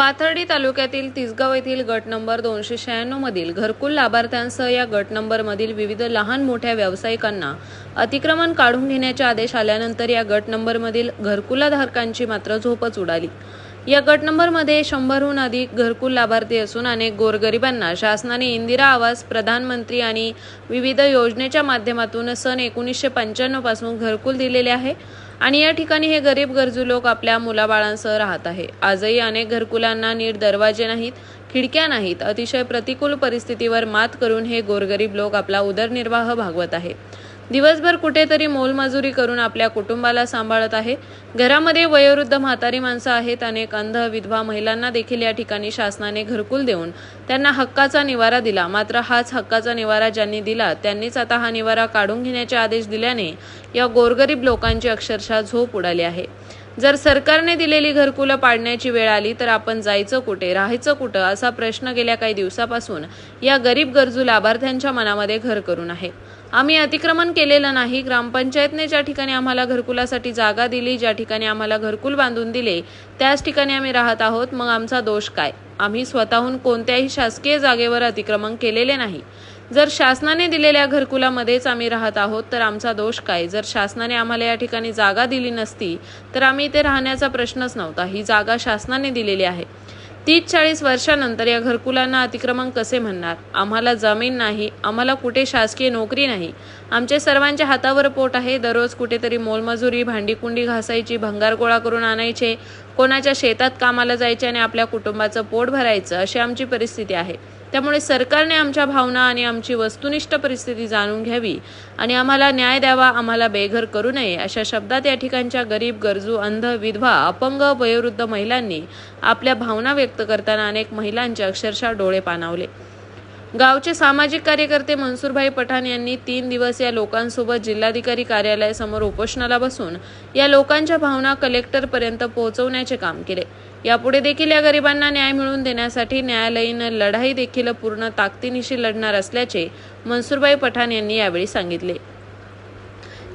पाथर्डी तालुक्यातील तिसगाव येथील गट नंबर दोनशे शहाण्णव मधील घरकुल लाभार्थ्यांसह या गट नंबर मधील विविध लहान मोठ्या व्यावसायिकांना अतिक्रमण काढून घेण्याचे आदेश आल्यानंतर या गट नंबर मधील घरकुलाधारकांची मात्र झोपच उडाली. या गट नंबरमध्ये शंभरहून अधिक घरकुल लाभार्थी असून अनेक गोरगरिबांना शासनाने इंदिरा आवास प्रधानमंत्री आणि विविध योजनेच्या माध्यमातून सन एकोणीसशे पंच्याण्णवपासून घरकुल दिलेले आहे. आणि या ठिकाणी हे गरीब गरजू लोक आपल्या मुलाबाळांसह राहत आहे. आजही अनेक घरकुलांना नीट दरवाजे नाहीत खिडक्या नाहीत. अतिशय प्रतिकूल परिस्थितीवर मात करून हे गोरगरीब लोक आपला उदरनिर्वाह भागवत आहे. दिवसभर कुठेतरी मोलमजुरी करून आपल्या कुटुंबाला सांभाळत आहे. घरामध्ये वयोवृद्ध म्हातारी माणसं आहेत अनेक अंध विधवा महिलांना देखील या ठिकाणी शासनाने घरकुल देऊन त्यांना हक्काचा निवारा दिला. मात्र हाच हक्काचा निवारा ज्यांनी दिला त्यांनीच आता हा निवारा काढून घेण्याचे आदेश दिल्याने या गोरगरीब लोकांची अक्षरशः झोप उडाली आहे. जर सरकारने दिलेली घरकुलं पाडण्याची वेळ आली तर आपण जायचं कुठे राहायचं कुठं असा प्रश्न गेल्या काही दिवसापासून या गरीब गरजू लाभार्थ्यांच्या मनामध्ये घर करून आहे. आम्ही अतिक्रमण केलेलं नाही. ग्रामपंचायतने ज्या ठिकाणी आम्हाला घरकुलासाठी जागा दिली ज्या ठिकाणी आम्हाला घरकुल बांधून दिले त्याच ठिकाणी आम्ही राहत आहोत. मग आमचा दोष काय? आम्ही स्वतःहून कोणत्याही शासकीय जागेवर अतिक्रमण केलेले नाही. जर शासनाने दिलेल्या घरकुलामध्येच आम्ही राहत आहोत तर आमचा दोष काय? जर शासनाने आम्हाला या ठिकाणी जागा दिली नसती तर आम्ही इथे राहण्याचा प्रश्नच नव्हता. ही जागा शासनाने दिलेली आहे. तीस चाळीस वर्षानंतर या घरकुलांना अतिक्रमण कसे म्हणणार? आम्हाला जमीन नाही आम्हाला कुठे शासकीय नोकरी नाही. आमचे सर्वांच्या हातावर पोट आहे. दररोज कुठेतरी मोलमजुरी भांडीकुंडी घासायची भंगार गोळा करून आणायचे कोणाच्या शेतात कामाला जायचे आणि आपल्या कुटुंबाचं पोट भरायचं अशी आमची परिस्थिती आहे. त्यामुळे सरकारने आमच्या भावना आणि आमची वस्तुनिष्ठ परिस्थिती जाणून घ्यावी आणि आम्हाला न्याय द्यावा आम्हाला बेघर करू नये अशा शब्दात या ठिकाणच्या गरीब गरजू अंध विधवा अपंग वयोवृद्ध महिलांनी आपल्या भावना व्यक्त करताना अनेक महिलांचे अक्षरशः डोळे पाणावले. गावचे सामाजिक कार्यकर्ते मनसूरभाई पठाण यांनी तीन दिवस या लोकांसोबत जिल्हाधिकारी कार्यालयासमोर उपोषणाला बसून या लोकांच्या भावना कलेक्टरपर्यंत पोहोचवण्याचे काम केले. यापुढे देखील या गरिबांना न्याय मिळवून देण्यासाठी न्यायालयीन लढाई देखील पूर्ण ताकदीनिशी लढणार असल्याचे मनसुरबाई पठाण यांनी यावेळी सांगितले.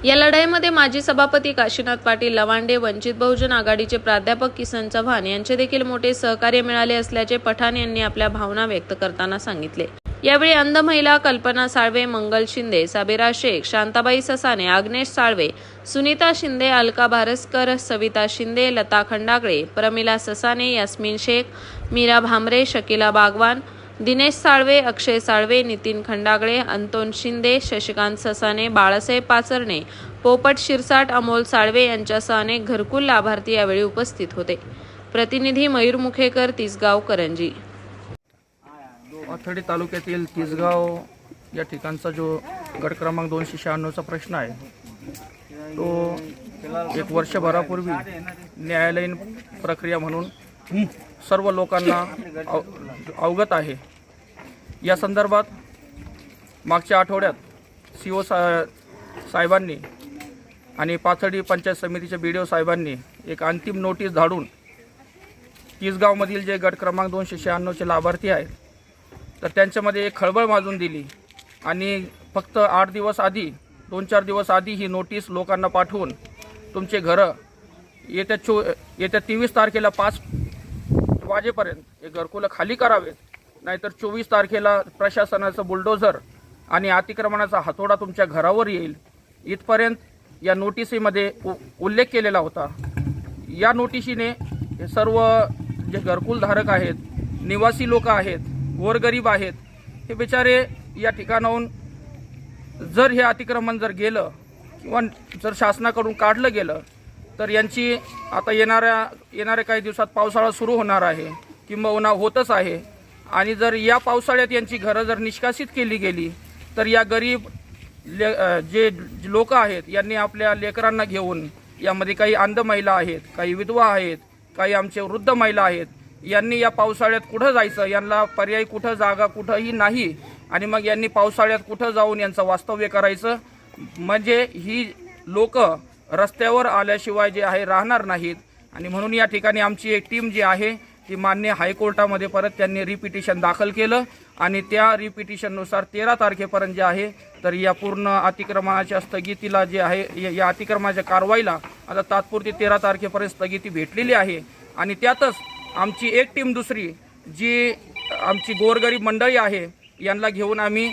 या लढाईमध्ये माजी सभापती काशीनाथ पाटील लवांडे वंचित बहुजन आघाडीचे प्राध्यापक किसन चव्हाण यांचे देखील मोठे सहकार्य मिळाले असल्याचे पठाण यांनी आपल्या भावना व्यक्त करताना सांगितले. यावेळी अंध महिला कल्पना साळवे मंगल शिंदे साबेरा शेख शांताबाई ससाने आग्नेश साळवे सुनीता शिंदे अलका भारस्कर सविता शिंदे लता खंडागळे प्रमिला ससाने यास्मिन शेख मीरा भामरे शकिला बागवान दिनेश साळवे अक्षय साळवे नितीन खंडागळे अंतोन शिंदे शशिकांत ससाने बाळासाहेब पाचरणे पोपट शिरसाट अमोल साळवे यांच्यासह अनेक घरकुल लाभार्थी यावेळी उपस्थित होते. प्रतिनिधी मयूर मुखेकर तिसगाव करंजी. पाथर्डी तालुक्यातील तिसगाव या ठिकाणचा जो गट क्रमांक दोनशे शहाण्णवचा प्रश्न आहे तो एक वर्षभरापूर्वी न्यायालयीन प्रक्रिया म्हणून सर्व लोकांना अव अवगत आहे. या संदर्भात मागच्या आठवड्यात सी ओ सा साहेबांनी आणि पाथडी पंचायत समितीच्या बी डी ओ साहेबांनी एक अंतिम नोटीस धाडून तिसगावमधील जे गट क्रमांक दोनशे शहाण्णवचे लाभार्थी आहेत तर त्यांच्यामध्ये एक खळबळ माजून दिली. आणि फक्त आठ दिवस आधी दोन चार दिवस आधी ही नोटीस लोकांना पाठवून तुमचे घरं येत्या चो येत्या तेवीस तारखेला पाच वाजेपर्यंत हे घरकुलं खाली करावेत. नाहीतर चोवीस तारखेला प्रशासनाचं बुलडोझर आणि अतिक्रमणाचा हातोडा तुमच्या घरावर येईल. इथपर्यंत या नोटिसीमध्ये उ उल्लेख केलेला होता. या नोटिशीने सर्व जे घरकुलधारक आहेत निवासी लोक आहेत गोरगरीब आहेत. हे बिचारे या ठिकाणाहून जर हे अतिक्रमण जर गेलं किंवा जर शासनाकडून काढलं गेलं तर यांची आता येणाऱ्या येणाऱ्या काही दिवसात पावसाळा सुरू होणार आहे. किंबहुना होतच आहे. आणि जर या पावसाळ्यात यांची घरं जर निष्कासित केली गेली तर या गरीब ले जे लोक आहेत यांनी आपल्या लेकरांना घेऊन यामध्ये काही अंध महिला आहेत काही विधवा आहेत काही आमचे वृद्ध महिला आहेत यांनी या पावसाळ्यात कुठं जायचं? यांना पर्याय कुठं जागा कुठंही नाही. आणि मग यांनी पावसाळ्यात कुठं जाऊन यांचं वास्तव्य करायचं? म्हणजे ही लोक रस्त्यावर आल्याशिवाय जे आहे राहणार नाहीत. आणि म्हणून या ठिकाणी आमची एक टीम जी आहे ती मान्य हायकोर्टामध्ये परत त्यांनी रिपिटिशन दाखल केलं. आणि त्या रिपिटिशननुसार तेरा तारखेपर्यंत जे आहे तर या पूर्ण अतिक्रमणाच्या स्थगितीला जे आहे या- या अतिक्रमणाच्या कारवाईला आता तात्पुरती तेरा तारखेपर्यंत स्थगिती भेटलेली आहे. आणि त्यातच आमची एक टीम दुसरी जी आमची गोरगरीब मंडळी आहे यांना घेऊन आम्ही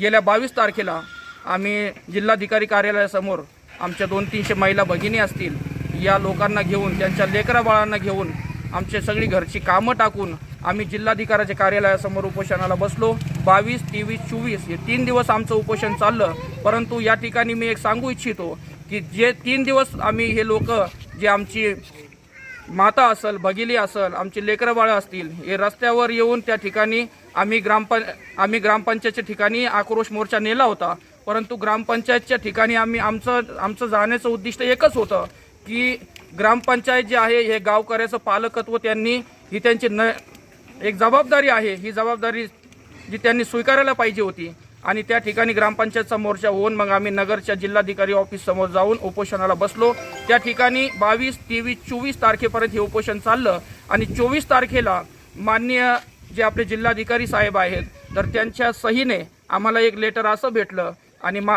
गेल्या बावीस तारखेला आम्ही जिल्हाधिकारी कार्यालयासमोर आमच्या दोन तीनशे महिला भगिनी असतील या लोकांना घेऊन त्यांच्या लेकरा बाळांना घेऊन आमचे सगळी घरची कामं टाकून आम्ही जिल्हाधिकाऱ्याच्या कार्यालयासमोर उपोषणाला बसलो. बावीस तेवीस चोवीस हे तीन दिवस आमचं उपोषण चाललं. परंतु या ठिकाणी मी एक सांगू इच्छितो की जे तीन दिवस आम्ही हे लोक जे आमची माता असल भगिली असल आमची लेकरं बाळं असतील हे रस्त्यावर येऊन त्या ठिकाणी आम्ही ग्रामपं आम्ही ग्रामपंचायतच्या ठिकाणी आक्रोश मोर्चा नेला होता. परंतु ग्रामपंचायतच्या ठिकाणी आम्ही आमचं आमचं जाण्याचं उद्दिष्ट एकच होतं की ग्रामपंचायत जे आहे हे गावकऱ्याचं पालकत्व त्यांनी ही त्यांची न एक जबाबदारी आहे. ही जबाबदारी जी त्यांनी स्वीकारायला पाहिजे होती. आणि त्या ठिकाणी ग्रामपंचायतचा मोर्चा होऊन मग आम्ही नगरच्या जिल्हाधिकारी ऑफिस समोर जाऊन उपोषणाला बसलो. त्या ठिकाणी बावीस तेवीस चोवीस तारखेपर्यंत हे उपोषण चाललं आणि चोवीस तारखेला माननीय जे आपले जिल्हाधिकारी साहेब आहेत तर त्यांच्या सहीने आम्हाला एक लेटर असं भेटलं आणि मा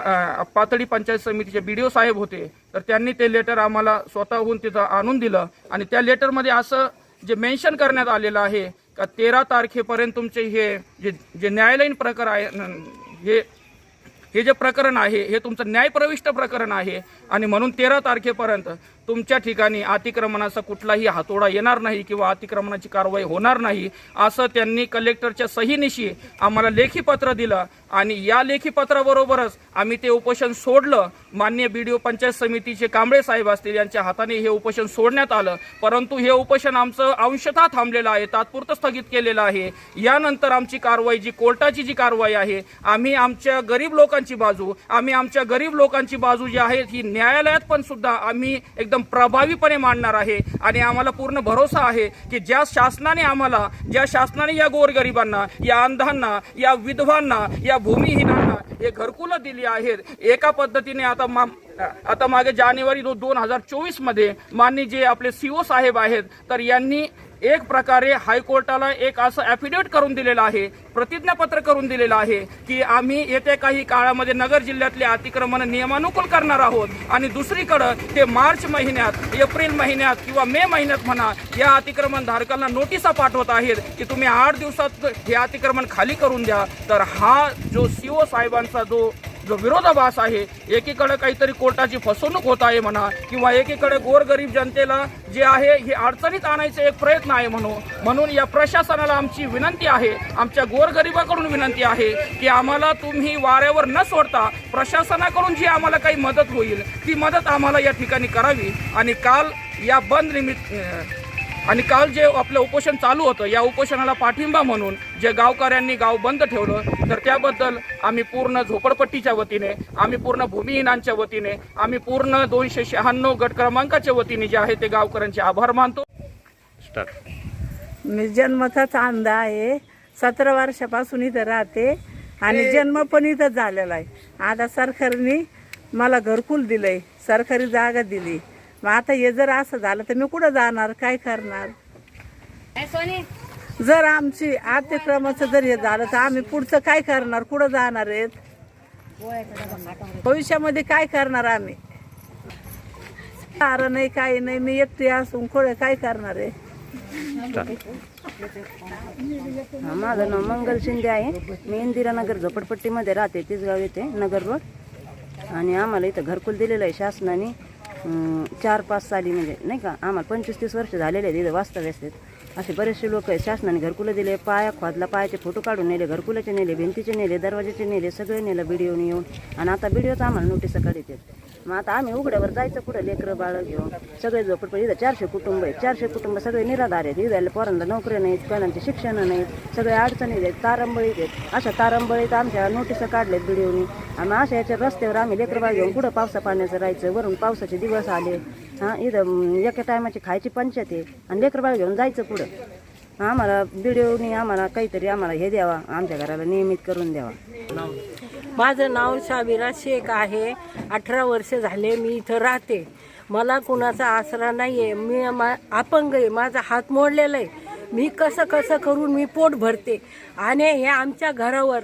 पातळी पंचायत समितीचे बी डी ओ साहेब होते तर त्यांनी ते लेटर आम्हाला स्वतःहून तिथं आणून दिलं. आणि त्या लेटरमध्ये असं जे मेन्शन करण्यात आलेलं आहे का तेरा तारखेपर्यंत तुमचे हे जे जे न्यायालयीन प्रकार आहे न- हे हे जे प्रकरण आहे हे तुमचं न्यायप्रविष्ट प्रकरण आहे आणि म्हणून तेरा तारखेपर्यंत तुमच्या ठिकाणी अतिक्रमणाचा कुठलाही हातोडा येणार नाही किंवा अतिक्रमणाची कारवाई होणार नाही असं त्यांनी कलेक्टरच्या सहीनिशी आम्हाला लेखीपत्र दिलं आणि या लेखीपत्राबरोबरच आम्ही ते उपोषण सोडलं. मान्य बी डी ओ पंचायत समितीचे कांबळे साहेब असतील यांच्या हाताने हे उपोषण सोडण्यात आलं. परंतु हे उपोषण आमचं अंशतः थांबलेलं आहे तात्पुरतं स्थगित केलेलं आहे. यानंतर आमची कारवाई जी कोर्टाची जी कारवाई आहे आम्ही आमच्या गरीब लोकांची बाजू आम्ही आमच्या गरीब लोकांची बाजू जी आहे ही न्यायालयात पण सुद्धा आम्ही एकदम प्रभावीपणे मांडणार आहे आणि आम्हाला पूर्ण भरोसा आहे की ज्या शासनाने आम्हाला ज्या शासनाने या गोरगरिबांना या अंधांना या विधवांना या भूमिहीनांना हे घरकुलं दिली आहेत एका पद्धतीने आता मा आता मागे जानेवारी दोन हजार चोवीसमध्ये माननीय जे आपले सीओ साहेब आहेत तर यांनी एक प्रकारे हायकोर्टाला एक असं ॲफिडेविट करून दिलेलं आहे प्रतिज्ञापत्र करून दिलेलं आहे की आम्ही येत्या काही काळामध्ये नगर जिल्ह्यातले अतिक्रमण नियमानुकूल करणार आहोत आणि दुसरीकडं ते मार्च महिन्यात एप्रिल महिन्यात किंवा मे महिन्यात म्हणा या अतिक्रमण धारकांना नोटिसा पाठवत आहेत की तुम्ही आठ दिवसात हे अतिक्रमण खाली करून द्या. तर हा जो सीओ साहेबांचा जो जो विरोधाभास आहे एकीकडे काहीतरी कोर्टाची फसवणूक होत आहे म्हणा किंवा एकीकडे गोरगरीब जनतेला जे आहे हे अडचणीत आणायचे एक प्रयत्न आहे म्हणून. म्हणून या प्रशासनाला आमची विनंती आहे आमच्या गोरगरिबाकडून विनंती आहे की आम्हाला तुम्ही वाऱ्यावर न सोडता प्रशासनाकडून जी आम्हाला काही मदत होईल ती मदत आम्हाला या ठिकाणी करावी. आणि काल या बंद निमित्त आणि काल जे आपलं उपोषण चालू होतं या उपोषणाला पाठिंबा म्हणून जे गावकऱ्यांनी गाव बंद ठेवलं तर त्याबद्दल आम्ही पूर्ण झोपडपट्टीच्या वतीने आम्ही पूर्ण भूमिहीनांच्या वतीने आम्ही पूर्ण दोनशे शहाण्णव गट क्रमांकाच्या वतीने जे आहे ते गावकऱ्यांचे आभार मानतो. मी जन्मचाच अंधा आहे. सतरा वर्षापासून इथं राहते आणि जन्म पण इथंच झालेला आहे. आता सरकारने मला घरकुल दिलंय. सरकारी जागा दिली. मग आता हे जर असं झालं तर मी कुठं जाणार? काय करणार? जर आमची अतिक्रमाचं जर हे झालं तर आम्ही पुढचं काय करणार? कुठं जाणार आहेत? भविष्यामध्ये काय करणार आम्ही? सारं नाही काही नाही. मी एकटी असून कुठं काय करणार आहे? हा, माझं नाव मंगल शिंदे आहे. मी इंदिरानगर झोपडपट्टीमध्ये राहते तिसगाव येथे नगर रोड. आणि आम्हाला इथं घरकुल दिलेलं आहे शासनाने. चार पाच साली म्हणजे नाही का? आम्हाला पंचवीस तीस वर्ष झालेले आहेत इथं वास्तव्यास असे बरेचसे लोक आहेत शासनाने घरकुलं दिले पाया खोदला पायाचे फोटो काढून नेले घरकुलाचे नेले भिंतीचे नेले दरवाजाचे नेले सगळे नेलं बिडिओने येऊन. आणि आता बिडिओच आम्हाला नोटीस काढत आहेत. मग आता आम्ही उघड्यावर जायचं कुठं? लेकरं बाळं घेऊन. सगळे झोपडपट्टी इथं चारशे कुटुंब आहेत. चारशे कुटुंब सगळे निराधार आहेत. इथं पोरांना नोकऱ्या नाहीत कोणाचे शिक्षण नाहीत. सगळे अडचणी आहेत. तारंबळीत आहेत. अशा तारंबळीत आमच्या नोटिसा काढल्यात बिडिओनी आम्ही अशा याच्या रस्त्यावर आम्ही लेकरं बाळ घेऊन कुठं पावसा पाण्याचं राहायचं? वरून पावसाचे दिवस आले. हां इथं एका टायमाची खायची पंचायत आहे. आणि लेकरं बाळ घेऊन जायचं पुढं आम्हाला बिडिओनी आम्हाला काहीतरी आम्हाला हे द्यावा. आमच्या घराला नियमित करून द्यावा. माझं नाव शाबिरा शेख आहे. अठरा वर्ष झाले मी इथं राहते. मला कुणाचा आसरा नाही आहे मी मा अपंग आहे. माझा हात मोडलेला आहे. मी कसं कसं करून मी पोट भरते? आणि हे आमच्या घरावर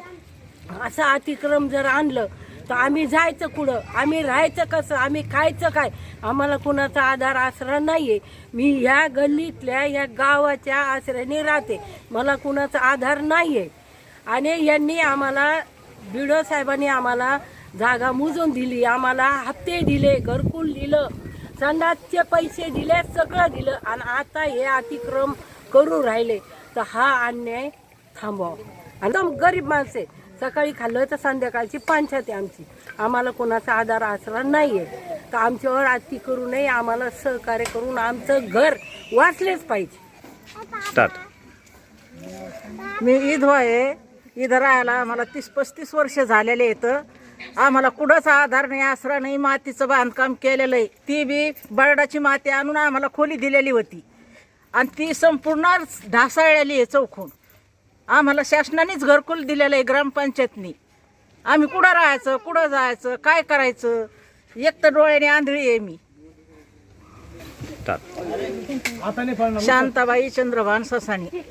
असं अतिक्रम जर आणलं तर आम्ही जायचं कुठं? आम्ही राहायचं कसं? आम्ही खायचं काय? आम्हाला कुणाचा आधार आसरा नाही आहे मी ह्या गल्लीतल्या ह्या गावाच्या आसऱ्याने राहते. मला कुणाचा आधार नाही आहे आणि यांनी आम्हाला बिडो साहेबांनी आम्हाला जागा मोजून दिली आम्हाला हप्ते दिले घरकुल दिलं संडासचे पैसे दिले सगळं दिलं आणि आता हे अतिक्रम करू राहिले. तर हा अन्याय थांबवा. एकदम गरीब माणसे सकाळी खाल्लं तर संध्याकाळची पंचायत आहे आमची. आम्हाला कोणाचा आधार आसरा नाहीये. तर आमच्यावर अति करू नये आम्हाला सहकार्य करून आमचं घर वाचलेच पाहिजे. स्टार्ट मी विधवा आहे इथं राहायला आम्हाला तीस पस्तीस वर्ष झालेले येतं आम्हाला कुठंच आधार नाही आसरा नाही मातीचं बांधकाम केलेलं आहे. ती बी बर्डाची माती आणून आम्हाला खोली दिलेली होती. आणि ती संपूर्ण ढासाळलेली आहे चौकून. आम्हाला शासनानेच घरकुल दिलेलं आहे ग्रामपंचायतनी. आम्ही कुठं राहायचं कुठं जायचं काय करायचं? एक तर डोळ्याने आंधळी आहे मी. स्टार्ट शांताबाई चंद्रभान ससानी.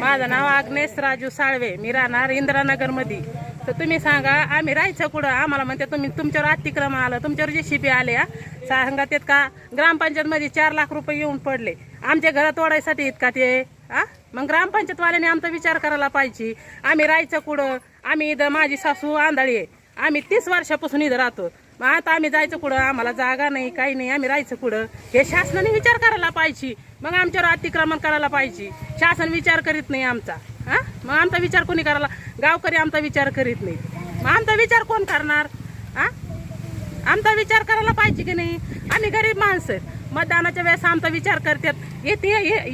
माझं नाव आग्नेश राजू साळवे. मी राहणार इंदिरानगरमध्ये. तर तुम्ही सांगा आम्ही राहायचं कुठं? आम्हाला म्हणते तुम्ही तुमच्यावर अतिक्रम आलं तुमच्यावर जे शिबी आले हा? सांगा तेत का ग्रामपंचायतमध्ये चार लाख रुपये येऊन पडले. आमच्या घरात ओढायसाठी इतका का ते हा? मग ग्रामपंचायतवाल्याने आमचा विचार करायला पाहिजे. आम्ही राहायचं कुठं? आम्ही इथं माझी सासू आंधळी आहे. आम्ही तीस वर्षापासून इथं राहतो. मग आता आम्ही जायचं कुठं? आम्हाला जागा नाही काही नाही. आम्ही राहायचं कुठं? हे शासनाने विचार करायला पाहिजे. मग आमच्यावर अतिक्रमण करायला पाहिजे. शासन विचार करीत नाही आमचा. हा? मग आमचा विचार कोणी करायला? गावकरी आमचा विचार करीत नाही. मग आमचा विचार कोण करणार? हा? आमचा विचार करायला पाहिजे की नाही? आम्ही गरीब माणसं. मतदानाच्या वेळेस आमचा विचार करतात. येते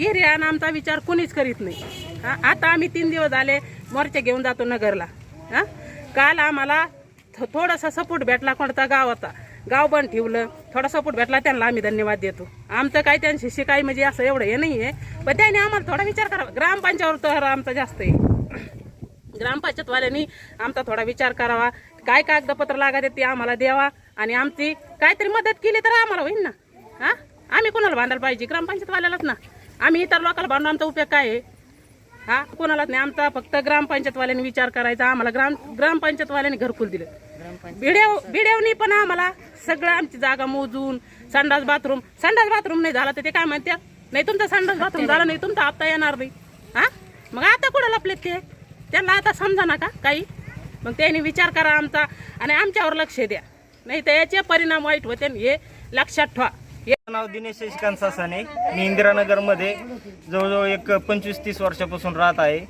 एरिया आणि आमचा विचार कोणीच करीत नाही. हा? आता आम्ही तीन दिवस झाले मोर्चे घेऊन जातो नगरला. हा? काल आम्हाला थोडासा सपोर्ट भेटला कोणता गावाचा. गाव बंद ठेवलं थोडा सपोर्ट भेटला त्यांना आम्ही धन्यवाद देतो. आमचं काय त्यांची शिकाय म्हणजे असं एवढं हे नाही आहे पण त्याने आम्हाला थोडा विचार करावा. ग्रामपंचायतवर तर आमचा जास्त आहे. ग्रामपंचायतवाल्यांनी आमचा थोडा विचार करावा. काय कागदपत्र लागत ते आम्हाला द्यावा. आणि आमची काहीतरी मदत केली तर आम्हाला होईल ना. हां? आम्ही कोणाला बांधायला पाहिजे? ग्रामपंचायतवाल्यालाच ना. आम्ही इतर लोकांना बांधून आमचा उपयोग काय आहे? हा? कोणालाच नाही. आमचा फक्त ग्रामपंचायतवाल्यांनी विचार करायचा. आम्हाला ग्राम ग्रामपंचायतवाल्यांनी घरकुल दिलं. भिडेव बिड्यावनी पण आम्हाला सगळं आमची जागा मोजून संडास बाथरूम संडास बाथरूम नाही झाला तर ते काय म्हणते नाही तुमचा संडास बाथरूम झाला नाही तुमचा हप्ता येणार नाही. हा? मग आता कुठं लपलेत ते? त्यांना आता समजा ना का काही? मग त्यांनी विचार करा आमचा आणि आमच्यावर लक्ष द्या. नाही तर याचे परिणाम वाईट होते आणि हे लक्षात ठेवा. नाव दिनेश शशिकांत सासाने मी इंदिरानगरमध्ये जवळजवळ एक पंचवीस तीस वर्षापासून राहत आहे.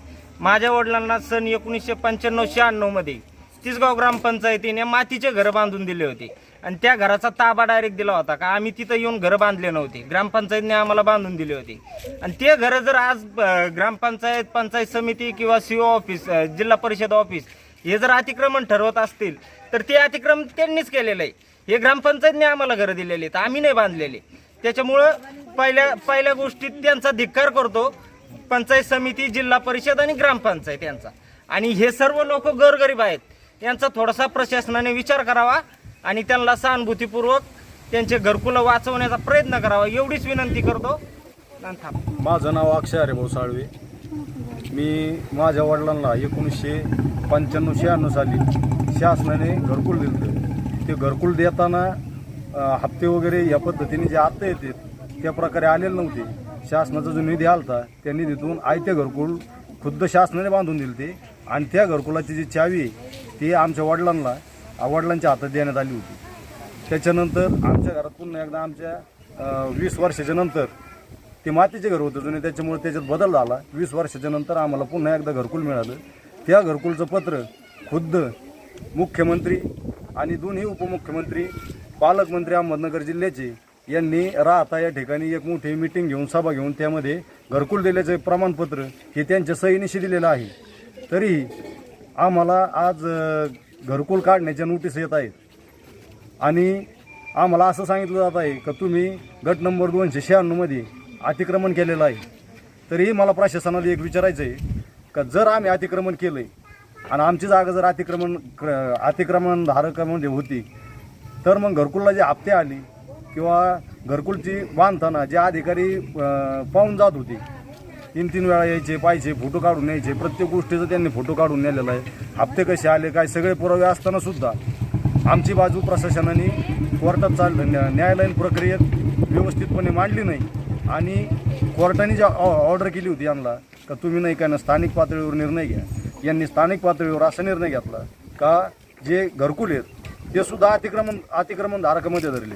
माझ्या वडिलांना सन एकोणीसशे पंच्याण्णव शहाण्णवमध्ये तिसगाव ग्रामपंचायतीने मातीचे घरं बांधून दिले होते. आणि त्या घराचा ताबा डायरेक्ट दिला होता का आम्ही तिथं येऊन घरं बांधले नव्हते. ग्रामपंचायतने आम्हाला बांधून दिले होते. आणि ते घरं जर आज ग्रामपंचायत पंचायत समिती किंवा सीओ ऑफिस जिल्हा परिषद ऑफिस हे जर अतिक्रमण ठरवत असतील तर ते अतिक्रमण त्यांनीच केलेलं आहे. हे ग्रामपंचायतने आम्हाला घरं दिलेली आहेत. आम्ही नाही बांधलेली. त्याच्यामुळं पहिल्या पहिल्या गोष्टीत त्यांचा धिक्कार करतो. पंचायत समिती जिल्हा परिषद आणि ग्रामपंचायत यांचा. आणि हे सर्व लोक गरगरीब आहेत. यांचा थोडासा प्रशासनाने विचार करावा आणि त्यांना सहानुभूतीपूर्वक त्यांचे घरकुलं वाचवण्याचा प्रयत्न करावा. एवढीच विनंती करतो. माझं नाव अक्षय हरेभाऊ साळवे. मी माझ्या वडिलांना एकोणीसशे पंच्याण्णव शहाण्णव साली शासनाने घरकुल दिलं ते घरकुल देताना हप्ते वगैरे या पद्धतीने जे आत्ता येते त्या प्रकारे आलेले नव्हते. शासनाचा जो निधी आलता त्या निधीतून आयते घरकुल खुद्द शासनाने बांधून दिले ते आणि त्या घरकुलाची जी चावी आहे ती आमच्या वडिलांना वडिलांच्या हातात देण्यात आली होती. त्याच्यानंतर आमच्या घरात पुन्हा एकदा आमच्या वीस वर्षाच्या नंतर ते मातीचे घर होतं जुने त्याच्यामुळे त्याच्यात बदल झाला. वीस वर्षाच्या नंतर आम्हाला पुन्हा एकदा घरकुल मिळालं. त्या घरकुलचं पत्र खुद्द मुख्यमंत्री आणि दोन्ही उपमुख्यमंत्री पालकमंत्री अहमदनगर जिल्ह्याचे यांनी राहता या ठिकाणी एक मोठी मिटिंग घेऊन सभा घेऊन त्यामध्ये घरकुल दिल्याचं प्रमाणपत्र हे त्यांच्या सहीनिशी दिलेलं आहे. तरीही आम्हाला आज घरकुल काढण्याच्या नोटीस येत आहेत. आणि आम्हाला असं सांगितलं जात आहे का तुम्ही गट नंबर दोनशे शहाण्णवमध्ये अतिक्रमण केलेलं आहे. तरीही मला प्रशासनाला एक विचारायचं आहे का जर आम्ही अतिक्रमण केलं आहे आणि आमची जागा जर अतिक्रमण क्र- अतिक्रमण म्हणजे होती तर मग घरकुलला जे हप्ते आली किंवा घरकुलची बांधताना जे अधिकारी पाहून जात होते तीन तीन वेळा यायचे पाहिजे फोटो काढून न्यायचे प्रत्येक गोष्टीचं त्यांनी फोटो काढून नेलेला आहे. हप्ते कसे आले काय सगळे पुरावे असताना सुद्धा आमची बाजू प्रशासनाने कोर्टात चाल न्या- न्यायालयीन प्रक्रियेत व्यवस्थितपणे मांडली नाही. आणि कोर्टाने जे ऑ- ऑर्डर केली होती यांना का तुम्ही नाही काय ना स्थानिक पातळीवर निर्णय घ्या. यांनी स्थानिक पातळीवर असा निर्णय घेतला का जे घरकुल आहेत ते सुद्धा अतिक्रमण अतिक्रमण धारकामध्ये धरले.